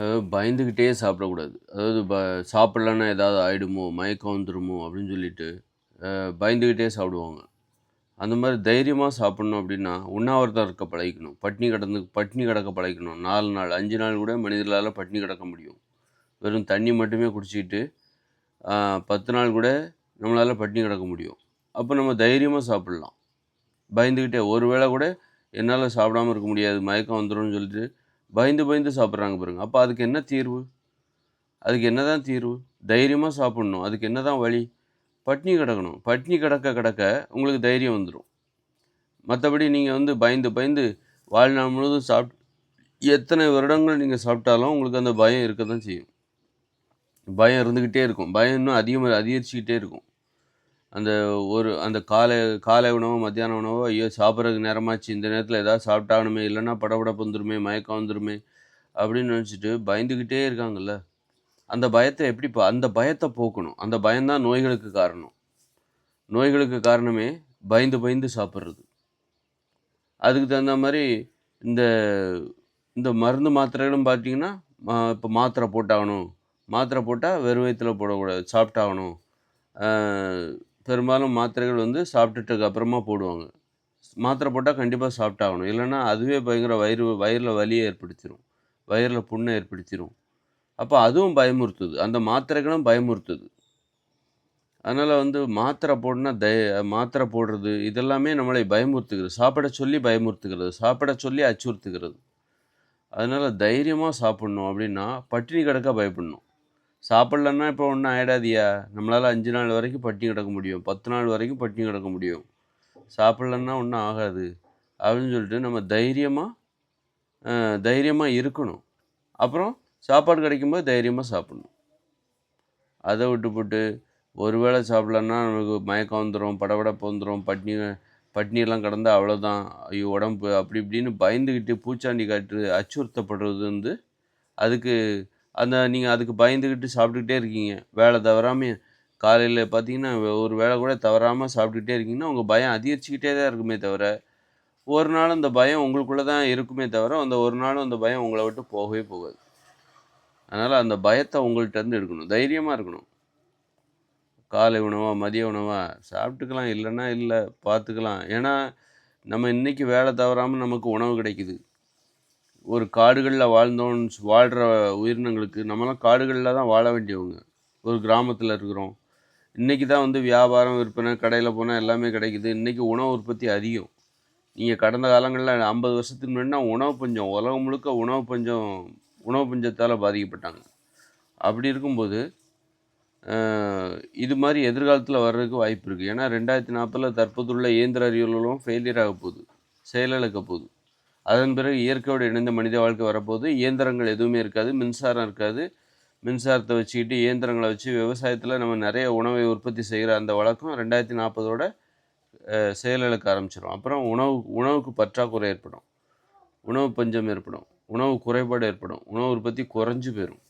அதாவது பயந்துக்கிட்டே சாப்பிடக்கூடாது. அதாவது ப சாப்பிட்லன்னா ஏதாவது ஆகிடுமோ மயக்கம் வந்துடுமோ அப்படின்னு சொல்லிட்டு, பயந்துக்கிட்டே சாப்பிடுவாங்க. அந்த மாதிரி தைரியமாக சாப்பிட்ணும் அப்படின்னா, உண்ணாவிரதம் இருக்க பழகிக்கணும். பட்னி கிடந்து பட்னி கிடக்க பழகிக்கணும். நாலு நாள், அஞ்சு நாள் கூட மனிதர்களால் பட்னி கிடக்க முடியும். வெறும் தண்ணி மட்டுமே குடிச்சிக்கிட்டு பத்து நாள் கூட நம்மளால் பட்னி கிடக்க முடியும். அப்போ நம்ம தைரியமாக சாப்பிட்லாம் பயந்துக்கிட்டே ஒரு வேளை கூட என்னால் சாப்பிடாம இருக்க முடியாது, மயக்கம் வந்துடும் சொல்லிட்டு, பயந்து பயந்து சாப்பிட்றாங்க பாருங்க. அப்போ அதுக்கு என்ன தீர்வு? அதுக்கு என்ன தான் தீர்வு? தைரியமாக சாப்பிடணும். அதுக்கு என்ன தான் வழி? பட்னி கிடக்கணும். பட்னி கிடக்க கிடக்க உங்களுக்கு தைரியம் வந்துடும் மற்றபடி நீங்கள் வந்து பயந்து பயந்து வாழ்நாள் முழுவதும் சாப்பிட் எத்தனை வருடங்கள் நீங்கள் சாப்பிட்டாலும் உங்களுக்கு அந்த பயம் இருக்க தான் செய்யும். பயம் இருந்துக்கிட்டே இருக்கும். பயம் இன்னும் அதிகமாக அதிகரிச்சுக்கிட்டே இருக்கும். அந்த ஒரு அந்த காலை காலை உணவோ, மத்தியான உணவோ, ஐயோ! சாப்பிட்றதுக்கு நேரமாச்சு. இந்த நேரத்தில் ஏதாவது சாப்பிட்டாகணுமே, இல்லைன்னா படபடப்பு வந்துருமே, மயக்கம் வந்துருமே அப்படின்னு நினச்சிட்டு பயந்துக்கிட்டே இருக்காங்கல்ல. அந்த பயத்தை எப்படி ப அந்த பயத்தை போக்கணும். அந்த பயம்தான் நோய்களுக்கு காரணம். நோய்களுக்கு காரணமே பயந்து பயந்து சாப்பிட்றது அதுக்கு தகுந்த மாதிரி இந்த இந்த மருந்து மாத்திரைகளும் பார்த்தீங்கன்னா, இப்போ மாத்திரை போட்டாகணும். மாத்திரை போட்டால் வெறும் வயித்துல போடக்கூடாது. சாப்பிட்டாகணும். பெரும்பாலும் மாத்திரைகள் வந்து சாப்பிட்டுட்டு அப்புறமா போடுவாங்க. மாத்திரை போட்டால் கண்டிப்பாக சாப்பிட்டாகணும். இல்லைன்னா அதுவே பயங்கர வயிறு வயிறில் வலியை ஏற்படுத்திடும் வயிறில் புண்ணை ஏற்படுத்திடும் அப்போ அதுவும் பயமுறுத்துது. அந்த மாத்திரைகளும் பயமுறுத்துது. அதனால் வந்து மாத்திரை போடனா தை மாத்திரை போடுறது இதெல்லாமே நம்மளை பயமுறுத்துகிறது. சாப்பிட சொல்லி பயமுறுத்துகிறது. சாப்பிட சொல்லி அச்சுறுத்துகிறது. அதனால் தைரியமாக சாப்பிட்ணும் அப்படின்னா, பட்டினி கிடக்க பயப்படணும். சாப்பிட்லன்னா இப்போ ஒன்றும் ஆகிடாதியா நம்மளால் அஞ்சு நாள் வரைக்கும் பட்டினி கிடக்க முடியும். 10 நாள் வரைக்கும் பட்டினி கிடக்க முடியும். சாப்பிடலன்னா ஒன்றும் ஆகாது. அப்படின்னு சொல்லிட்டு நம்ம தைரியமாக தைரியமாக இருக்கணும். அப்புறம் சாப்பாடு கிடைக்கும்போது தைரியமாக சாப்பிடணும். அதை விட்டுப்புட்டு, ஒரு வேளை சாப்பிட்லன்னா நமக்கு மயக்கம் வந்துடும் படபடப்பு வந்துடும் பட்னி பட்னியெல்லாம் கிடந்தா அவ்வளோதான். ஐயோ! உடம்பு அப்படி இப்படின்னு பயந்துக்கிட்டு பூச்சாண்டி காட்டு அச்சுறுத்தப்படுறது வந்து, அதுக்கு அந்த நீங்கள் அதுக்கு பயந்துக்கிட்டு சாப்பிட்டுக்கிட்டே இருக்கீங்க. வேலை தவறாமல் காலையில் பார்த்தீங்கன்னா, ஒரு வேலை கூட தவறாமல் சாப்பிட்டுக்கிட்டே இருக்கீங்கன்னா, உங்கள் பயம் அதிகரிச்சுக்கிட்டே தான் இருக்குமே தவிர, ஒரு நாள் அந்த பயம் உங்களுக்குள்ளே தான் இருக்குமே தவிர, அந்த ஒரு நாளும் அந்த பயம் உங்களை விட்டு போகவே போகாது. அதனால் அந்த பயத்தை உங்கள்கிட்டருந்து எடுக்கணும். தைரியமாக இருக்கணும். காலை உணவாக மதிய உணவாக சாப்பிட்டுக்கலாம். இல்லைன்னா இல்லை பார்த்துக்கலாம். ஏன்னா, நம்ம இன்றைக்கி வேலை தவறாமல் நமக்கு உணவு கிடைக்குது. ஒரு காடுகளில் வாழ்ந்தோன்னு வாழ்கிற உயிரினங்களுக்கு நம்மலாம் காடுகளில் தான் வாழ வேண்டியவங்க. ஒரு கிராமத்தில் இருக்கிறோம். இன்றைக்கி தான் வந்து வியாபாரம், விற்பனை, கடையில் போனால் எல்லாமே கிடைக்குது. இன்றைக்கி உணவு உற்பத்தி அதிகம். நீங்கள் கடந்த காலங்களில் ஐம்பது வருஷத்துக்கு முன்னாடினா உணவு பஞ்சம். உலகம் முழுக்க உணவு பஞ்சம் உணவு பஞ்சத்தால் பாதிக்கப்பட்டாங்க. அப்படி இருக்கும்போது, இது மாதிரி எதிர்காலத்தில் வர்றதுக்கு வாய்ப்பு இருக்குது ஏன்னா 2040ல தற்போதுள்ள இயந்திர அறிவியலும் ஃபெயிலியர் ஆக போகுது. செயலிழக்க போகுது. அதன் பிறகு இயற்கையோடு இணைந்த மனித வாழ்க்கை வரப்போது இயந்திரங்கள் எதுவுமே இருக்காது. மின்சாரம் இருக்காது. மின்சாரத்தை வச்சுக்கிட்டு இயந்திரங்களை வச்சு விவசாயத்தில் நம்ம நிறைய உணவை உற்பத்தி செய்கிற அந்த வழக்கம் ரெண்டாயிரத்தி நாற்பதோட செயலிழக்க ஆரம்பிச்சிடும் அப்புறம் உணவு உணவுக்கு பற்றாக்குறை ஏற்படும். உணவு பஞ்சம் ஏற்படும். உணவு குறைபாடு ஏற்படும். உணவு உற்பத்தி குறைஞ்சு போயிடும்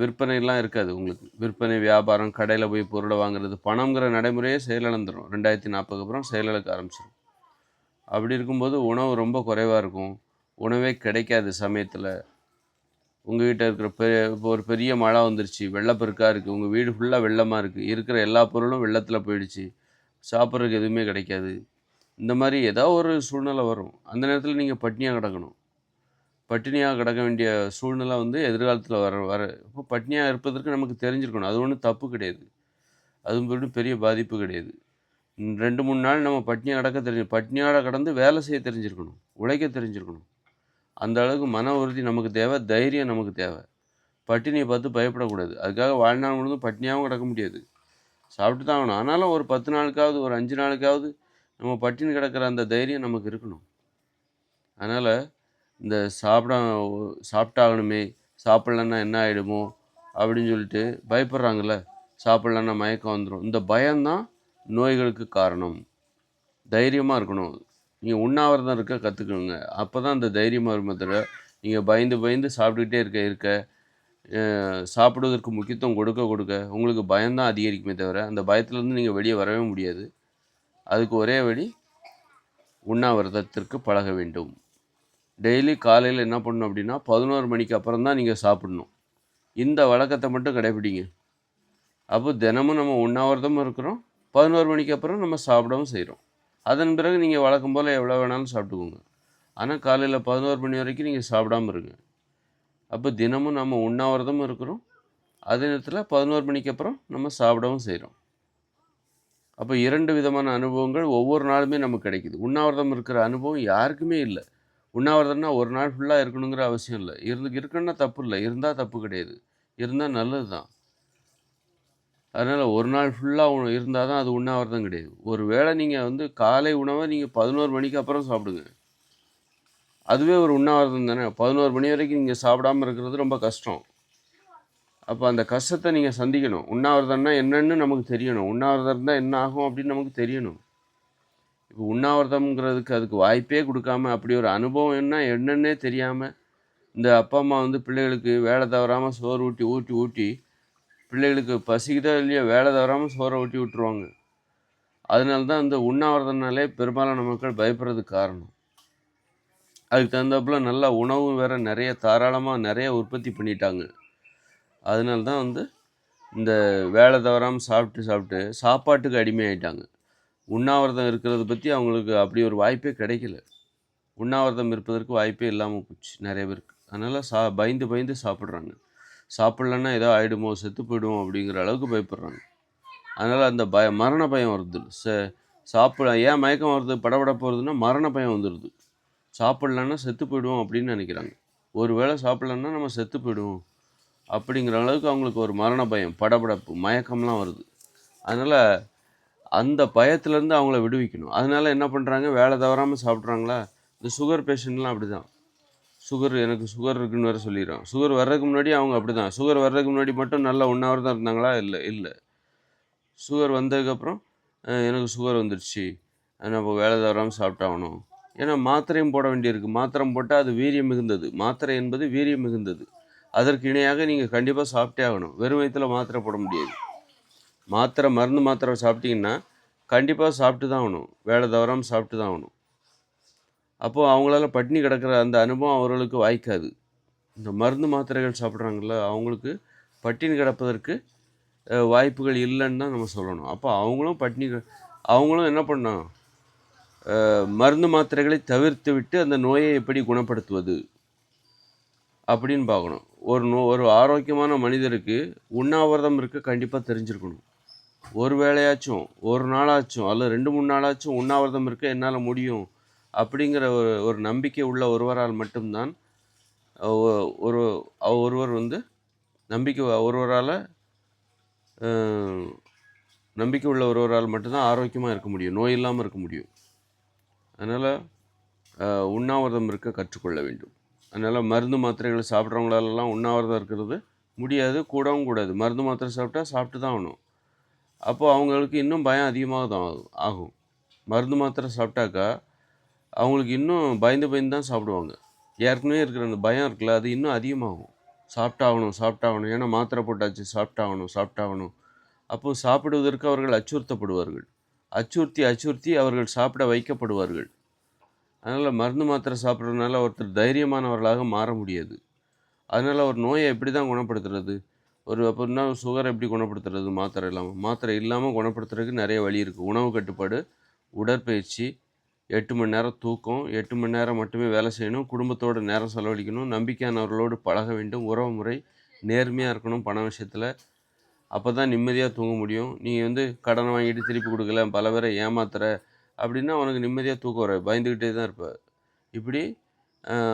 விற்பனைலாம் இருக்காது உங்களுக்கு. விற்பனை, வியாபாரம், கடையில் போய் பொருளை வாங்குறது, பணம்ங்கிற நடைமுறையே செயலிழந்துடும் ரெண்டாயிரத்தி நாற்பதுக்கு அப்புறம் செயலிழக்க ஆரம்பிச்சிடும் அப்படி இருக்கும்போது உணவு ரொம்ப குறைவாக இருக்கும். உணவே கிடைக்காது சமயத்தில் உங்ககிட்ட இருக்கிற பெ இப்போ ஒரு பெரிய மழை வந்துருச்சு. வெள்ளப்பெருக்காக இருக்குது உங்கள் வீடு ஃபுல்லாக வெள்ளமாக இருக்குது இருக்கிற எல்லா பொருளும் வெள்ளத்தில் போயிடுச்சு. சாப்பிட்றதுக்கு எதுவுமே கிடைக்காது. இந்த மாதிரி ஏதோ ஒரு சூழ்நிலை வரும். அந்த நேரத்தில் நீங்கள் பட்னியாக கிடக்கணும். பட்டினியாக கிடக்க வேண்டிய சூழ்நிலை வந்து எதிர்காலத்தில் வர வர இப்போ பட்னியாக இருப்பதற்கு நமக்கு தெரிஞ்சிருக்கணும். அது ஒன்றும் தப்பு கிடையாது. அது ஒன்றும் பெரிய பாதிப்பு கிடையாது. 2, 3 நாள் நம்ம பட்னியா நடக்க தெரிஞ்சு பட்னியோட கடந்து வேலை செய்ய தெரிஞ்சிருக்கணும். உழைக்க தெரிஞ்சிருக்கணும். அந்த அளவுக்கு மன உறுதி நமக்கு தேவை. தைரியம் நமக்கு தேவை. பட்டினியை பார்த்து பயப்படக்கூடாது. அதுக்காக வாழ்நாள் முழுதும் பட்னியாவும் கிடக்க முடியாது. சாப்பிட்டு தான் ஆகணும். ஆனாலும் ஒரு 10 நாளுக்காவது, ஒரு அஞ்சு நாளுக்காவது நம்ம பட்டினி கிடக்கிற அந்த தைரியம் நமக்கு இருக்கணும். அதனால் இந்த சாப்பிட சாப்பிட்டாகணுமே, சாப்பிடலன்னா என்ன ஆகிடுமோ அப்படின்னு சொல்லிட்டு பயப்படுறாங்கல்ல. சாப்பிட்லன்னா மயக்கம் வந்துடும் இந்த பயம்தான் நோய்களுக்கு காரணம். தைரியமாக இருக்கணும். நீங்கள் உண்ணாவிரதம் இருக்க கற்றுக்கணுங்க அப்போ தான் அந்த தைரியமாக வருமே தவிர, நீங்கள் பயந்து பயந்து சாப்பிட்டுக்கிட்டே இருக்க இருக்க, சாப்பிடுவதற்கு முக்கியத்துவம் கொடுக்க கொடுக்க, உங்களுக்கு பயம்தான் அதிகரிக்குமே தவிர, அந்த பயத்துலேருந்து நீங்கள் வெளியே வரவே முடியாது. அதுக்கு ஒரே வழி, உண்ணாவிரதத்திற்கு பழக வேண்டும். டெய்லி காலையில் என்ன பண்ணணும் அப்படின்னா பதினோரு மணிக்கு அப்புறம் தான் நீங்கள் சாப்பிடணும் இந்த வழக்கத்தை மட்டும் கடைபிடிங்க அப்போ தினமும் நம்ம உண்ணாவிரதமும் இருக்கிறோம் பதினோரு மணிக்கு அப்புறம் நம்ம சாப்பிடவும் செய்கிறோம் அதன் பிறகு நீங்கள் வழக்கம் போல் எவ்வளோ வேணாலும் சாப்பிட்டுக்கோங்க. ஆனால் காலையில் பதினோரு மணி வரைக்கும் நீங்கள் சாப்பிடாம இருங்க. அப்போ தினமும் நம்ம உண்ணாவிரதமும் இருக்கிறோம். அதே நேரத்தில் பதினோரு மணிக்கு அப்புறம் நம்ம சாப்பிடவும் செய்கிறோம் அப்போ இரண்டு விதமான அனுபவங்கள் ஒவ்வொரு நாளுமே நமக்கு கிடைக்குது. உண்ணாவிரதம் இருக்கிற அனுபவம் யாருக்குமே இல்லை. உண்ணாவிரதம்னா ஒரு நாள் ஃபுல்லாக இருக்கணுங்கிற அவசியம் இல்லை. இருந்து இருக்குன்னா தப்பு இல்லை. இருந்தால் தப்பு கிடையாது. இருந்தால் நல்லது தான் அதனால் ஒரு நாள் ஃபுல்லாக உணவு இருந்தால் தான் அது உண்ணாவிரதம் கிடையாது. ஒரு வேளை நீங்கள் வந்து காலை உணவை நீங்கள் பதினோரு மணிக்கு அப்புறம் சாப்பிடுங்க. அதுவே ஒரு உண்ணாவிரதம் தானே. பதினோரு மணி வரைக்கும் நீங்கள் சாப்பிடாம இருக்கிறது ரொம்ப கஷ்டம். அப்போ அந்த கஷ்டத்தை நீங்கள் சந்திக்கணும். உண்ணாவிரதம்னா என்னன்னு நமக்கு தெரியணும். உண்ணாவிரதம் இருந்தால் என்ன ஆகும் அப்படின்னு நமக்கு தெரியணும். இப்போ உண்ணாவிரதம்ங்கிறதுக்கு அதுக்கு வாய்ப்பே கொடுக்காம அப்படி ஒரு அனுபவம் என்ன என்னன்னே தெரியாமல் இந்த அப்பா அம்மா வந்து பிள்ளைகளுக்கு வேலை தவறாமல் சோறு ஊட்டி ஊட்டி ஊட்டி பிள்ளைகளுக்கு பசிக்குதோ இல்லையோ வேலை தவறாமல் சோறை ஊட்டி விட்டுருவாங்க. அதனால தான் இந்த உண்ணாவிரதம்னாலே பெரும்பாலான மக்கள் பயப்படுறதுக்கு காரணம். அதுக்கு தகுந்தாப்புல நல்லா உணவு வேற நிறைய தாராளமாக நிறைய உற்பத்தி பண்ணிட்டாங்க. அதனால தான் வந்து இந்த வேலை தவறாமல் சாப்பிட்டு சாப்பிட்டு சாப்பாட்டுக்கு அடிமையாயிட்டாங்க. உண்ணாவிரதம் இருக்கிறத பற்றி அவங்களுக்கு அப்படி ஒரு வாய்ப்பே கிடைக்கல. உண்ணாவிரதம் இருப்பதற்கு வாய்ப்பே இல்லாமல் போச்சு நிறைய பேருக்கு. அதனால் சா பயந்து பயந்து சாப்பிட்றாங்க. சாப்பிட்லன்னா ஏதோ ஆகிடுமோ செத்து போயிடுவோம் அப்படிங்கிற அளவுக்கு பயப்படுறாங்க. அதனால் அந்த பய மரண பயம் வருது. ச சாப்பிட ஏன் மயக்கம் வருது படபடப்பு வருதுன்னா மரண பயம் வந்துடுது சாப்பிட்லன்னா செத்து போயிடுவோம் அப்படின்னு நினைக்கிறாங்க. ஒரு வேளை சாப்பிட்லன்னா நம்ம செத்து போயிடுவோம் அப்படிங்கிற அளவுக்கு அவங்களுக்கு ஒரு மரண பயம் படபடப்பு மயக்கம்லாம் வருது. அதனால் அந்த பயத்துலேருந்து அவங்கள விடுவிக்கணும். அதனால என்ன பண்ணுறாங்க வேலை தவறாமல் சாப்பிட்றாங்களா? இந்த சுகர் பேஷண்ட்லாம் அப்படி தான் சுகர் எனக்கு சுகர் இருக்குன்னு வேறு சொல்லிடுறான். சுகர் வர்றதுக்கு முன்னாடி அவங்க அப்படி தான் சுகர் வர்றதுக்கு முன்னாடி மட்டும் நல்லா உண்ணாவிரதம் இருந்தாங்களா? இல்லை இல்லை. சுகர் வந்ததுக்கப்புறம் எனக்கு சுகர் வந்துடுச்சு நம்ம வேலை தவறாமல் சாப்பிட்டாகணும். ஏன்னா மாத்திரையும் போட வேண்டியிருக்கு. மாத்திரம் போட்டால் அது வீரியம் மிகுந்தது. மாத்திரை என்பது வீரியம் மிகுந்தது. அதற்கு இணையாக நீங்கள் கண்டிப்பாக சாப்பிட்டே ஆகணும். வெறும் வயித்துல மாத்திரை போட முடியாது. மாத்திரை மருந்து மாத்திரை சாப்பிட்டீங்கன்னா கண்டிப்பாக சாப்பிட்டு தான் ஆகணும். வேலை தவறாமல் சாப்பிட்டு தான் ஆகணும். அப்போது அவங்களால பட்டினி கிடக்கிற அந்த அனுபவம் அவர்களுக்கு வாய்க்காது. இந்த மருந்து மாத்திரைகள் சாப்பிட்றாங்கல்ல அவங்களுக்கு பட்டினி கிடப்பதற்கு வாய்ப்புகள் இல்லைன்னு தான் நம்ம சொல்லணும். அப்போ அவங்களும் பட்டினி அவங்களும் என்ன பண்ணணும்? மருந்து மாத்திரைகளை தவிர்த்து விட்டு அந்த நோயை எப்படி குணப்படுத்துவது அப்படின்னு பார்க்கணும். ஒரு நோ ஒரு ஆரோக்கியமான மனிதருக்கு உண்ணாவிரதம் இருக்க கண்டிப்பாக தெரிஞ்சிருக்கணும். ஒரு வேளையாச்சும் ஒரு நாளாச்சும் அல்ல ரெண்டு மூணு நாளாச்சும் உண்ணாவிரதம் இருக்க என்னால் முடியும் அப்படிங்கிற ஒரு ஒரு நம்பிக்கை உள்ள ஒருவரால் மட்டும்தான் ஒரு ஒருவர் வந்து நம்பிக்கை ஒருவரால் நம்பிக்கை உள்ள ஒருவரால் மட்டும்தான் ஆரோக்கியமாக இருக்க முடியும் நோய் இல்லாமல் இருக்க முடியும். அதனால் உண்ணாவிரதம் இருக்க கற்றுக்கொள்ள வேண்டும். அதனால் மருந்து மாத்திரைகளை சாப்பிட்றவங்களாலலாம் உண்ணாவிரதம் இருக்கிறது முடியாது கூடவும் கூடாது. மருந்து மாத்திரை சாப்பிட்டா சாப்பிட்டு தான் ஆகணும். அப்போது அவங்களுக்கு இன்னும் பயம் அதிகமாக தான் ஆகும் ஆகும். மருந்து மாத்திரை சாப்பிட்டாக்கா அவங்களுக்கு இன்னும் பயந்து பயந்து தான் சாப்பிடுவாங்க. ஏற்கனவே இருக்கிற அந்த பயம் இருக்குல்ல அது இன்னும் அதிகமாகும். சாப்பிட்டாகணும் சாப்பிட்டாகணும். ஏன்னா மாத்திரை போட்டாச்சு சாப்பிட்டாகணும் சாப்பிட்டாகணும். அப்போது சாப்பிடுவதற்கு அவர்கள் அச்சுறுத்தப்படுவார்கள். அச்சுறுத்தி அச்சுறுத்தி அவர்கள் சாப்பிட வைக்கப்படுவார்கள். அதனால் மருந்து மாத்திரை சாப்பிட்றதுனால ஒருத்தர் தைரியமானவர்களாக மாற முடியாது. அதனால் ஒரு நோயை எப்படி தான் குணப்படுத்துறது? ஒரு அப்படின்னா சுகரை எப்படி குணப்படுத்துறது மாத்திரை இல்லாமல் மாத்திரை இல்லாமல் குணப்படுத்துறதுக்கு நிறைய வழி இருக்குது உணவு கட்டுப்பாடு உடற்பயிற்சி எட்டு மணி நேரம் தூக்கம் எட்டு மணி நேரம் மட்டுமே வேலை செய்யணும் குடும்பத்தோட நேரம் செலவழிக்கணும் நம்பிக்கையானவர்களோடு பழக வேண்டும் உறவு முறை நேர்மையாக இருக்கணும் பண விஷயத்தில். அப்போ தான் நிம்மதியாக தூங்க முடியும். நீங்கள் வந்து கடனை வாங்கிட்டு திருப்பி கொடுக்கல பல பேரை ஏமாத்துற அப்படின்னா உனக்கு நிம்மதியாக தூக்கம் வர பயந்துக்கிட்டே தான் இருப்ப. இப்படி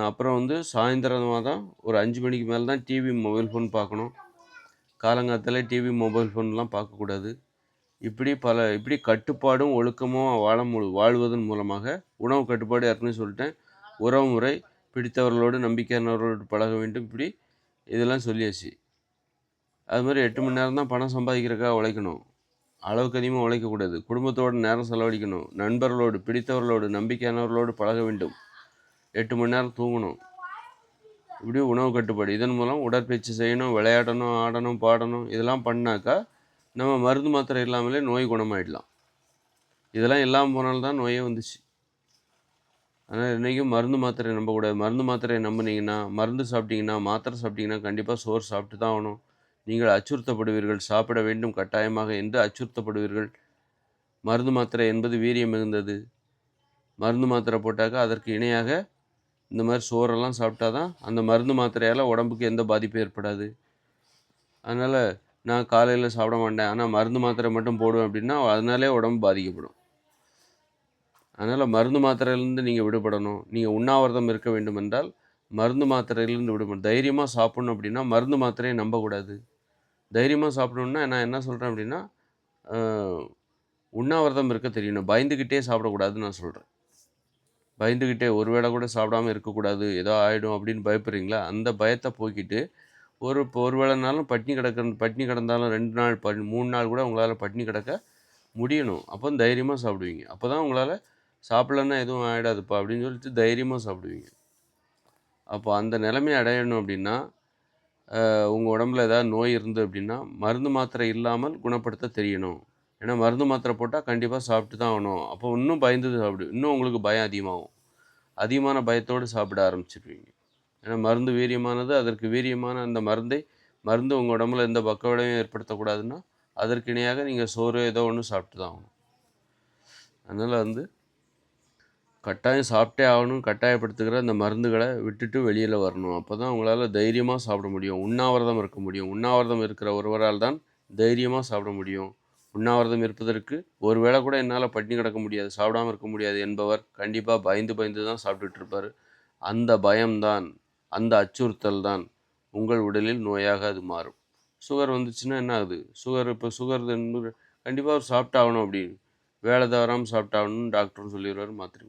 அப்புறம் வந்து சாயந்தரமாக தான் ஒரு அஞ்சு மணிக்கு மேலே தான் டிவி மொபைல் ஃபோன் பார்க்கணும் காலங்காலத்தில் டிவி மொபைல் ஃபோன்லாம் பார்க்கக்கூடாது. இப்படி பல இப்படி கட்டுப்பாடும் ஒழுக்கமும் வாழ மு வாழ்வதன் மூலமாக உணவு கட்டுப்பாடு ஏற்கனவே சொல்லிட்டேன். உறவு முறை பிடித்தவர்களோடு நம்பிக்கையானவர்களோடு பழக வேண்டும். இப்படி இதெல்லாம் சொல்லியாச்சு. அது மாதிரி எட்டு மணி நேரம் தான் பணம் சம்பாதிக்கிறக்காக உழைக்கணும். அளவுக்கு அதிகமாக உழைக்கக்கூடாது. குடும்பத்தோடு நேரம் செலவழிக்கணும். நண்பர்களோடு பிடித்தவர்களோடு நம்பிக்கையானவர்களோடு பழக வேண்டும். எட்டு மணி நேரம் தூங்கணும். இப்படி உணவு கட்டுப்பாடு. இதன் மூலம் உடற்பயிற்சி செய்யணும் விளையாடணும் ஆடணும் பாடணும் இதெல்லாம் பண்ணாக்கா நம்ம மருந்து மாத்திரை இல்லாமலே நோய் குணமாயிடலாம். இதெல்லாம் இல்லாமல் போனால்தான் நோயே வந்துச்சு. அதனால் இன்றைக்கும் மருந்து மாத்திரையை நம்பக்கூடாது மருந்து மாத்திரையை நம்பினீங்கன்னா மருந்து சாப்பிட்டீங்கன்னா மாத்திரை சாப்பிட்டீங்கன்னா கண்டிப்பாக சோறு சாப்பிட்டு தான் ஆகணும். நீங்கள் அச்சுறுத்தப்படுவீர்கள். சாப்பிட வேண்டும். கட்டாயமாக என்று அச்சுறுத்தப்படுவீர்கள். மருந்து மாத்திரை என்பது வீரியம் மிகுந்தது. மருந்து மாத்திரை போட்டாக்கா அதற்கு இணையாக இந்த மாதிரி சோறெல்லாம் சாப்பிட்டா தான் அந்த மருந்து மாத்திரையால் உடம்புக்கு எந்த பாதிப்பும் ஏற்படாது. அதனால் நான் காலையில் சாப்பிட மாட்டேன். ஆனால் மருந்து மாத்திரை மட்டும் போடுவேன் அப்படின்னா அதனாலே உடம்பு பாதிக்கப்படும். அதனால் மருந்து மாத்திரையிலேருந்து நீங்கள் விடுபடணும். நீங்கள் உண்ணாவிரதம் இருக்க வேண்டும் என்றால் மருந்து மாத்திரையிலேருந்து விடுபடணும். தைரியமாக சாப்பிடணும் அப்படின்னா மருந்து மாத்திரையை நம்பக்கூடாது. தைரியமாக சாப்பிடணுன்னா நான் என்ன சொல்கிறேன் அப்படின்னா உண்ணாவிரதம் இருக்க தெரியணும். பயந்துக்கிட்டே சாப்பிடக்கூடாதுன்னு நான் சொல்கிறேன் பயந்துக்கிட்டே ஒரு வேளை கூட சாப்பிடாம இருக்கக்கூடாது. ஏதோ ஆகிடும் அப்படின்னு பயப்படுறீங்களா? அந்த பயத்தை போக்கிட்டு ஒரு இப்போ ஒரு வேளைனாலும் பட்னி கிடக்க பட்னி கிடந்தாலும் ரெண்டு நாள் ப மூணு நாள் கூட உங்களால் பட்னி கிடக்க முடியணும். அப்போ தைரியமாக சாப்பிடுவீங்க. அப்போ தான் உங்களால் சாப்பிட்லன்னா எதுவும் ஆகிடாதுப்பா அப்படின்னு சொல்லிட்டு தைரியமாக சாப்பிடுவீங்க. அப்போ அந்த நிலைமையை அடையணும் அப்படின்னா உங்கள் உடம்புல ஏதாவது நோய் இருந்து அப்படின்னா மருந்து மாத்திரை இல்லாமல் குணப்படுத்த தெரியணும். ஏன்னா மருந்து மாத்திரை போட்டால் கண்டிப்பாக சாப்பிட்டு தான் ஆகணும். அப்போ இன்னும் பயந்து சாப்பிடு இன்னும் உங்களுக்கு பயம் அதிகமாகும். அதிகமான பயத்தோடு சாப்பிட ஆரம்பிச்சிடுவீங்க ஏன்னா மருந்து வீரியமானது அதற்கு வீரியமான அந்த மருந்தை மருந்து உங்கள் உடம்புல எந்த பக்கவிடையும் ஏற்படுத்தக்கூடாதுன்னா அதற்கு இணையாக நீங்கள் சோறு ஏதோ ஒன்று சாப்பிட்டு தான் ஆகணும். அதனால் வந்து கட்டாயம் சாப்பிட்டே ஆகணும் கட்டாயப்படுத்துகிற அந்த மருந்துகளை விட்டுட்டு வெளியில் வரணும். அப்போ தான் உங்களால் தைரியமாக சாப்பிட முடியும். உண்ணாவிரதம் இருக்க முடியும். உண்ணாவிரதம் இருக்கிற ஒருவரால் தான் தைரியமாக சாப்பிட முடியும். உண்ணாவிரதம் இருப்பதற்கு ஒரு வேளை கூட என்னால் பட்டினி கிடக்க முடியாது சாப்பிடாம இருக்க முடியாது என்பவர் கண்டிப்பாக பயந்து பயந்து தான் சாப்பிட்டுட்டு இருப்பார். அந்த பயம்தான் அந்த அச்சுறுத்தல் தான் உங்கள் உடலில் நோயாக அது மாறும். சுகர் வந்துச்சுன்னா என்ன ஆகுது? சுகர் இப்போ சுகர் கண்டிப்பாக அவர் சாப்பிட்டாகணும் அப்படின்னு. வேலை தவறாமல் சாப்பிட்டாகணும்னு டாக்டரும் சொல்லிடுவார் மாத்திரை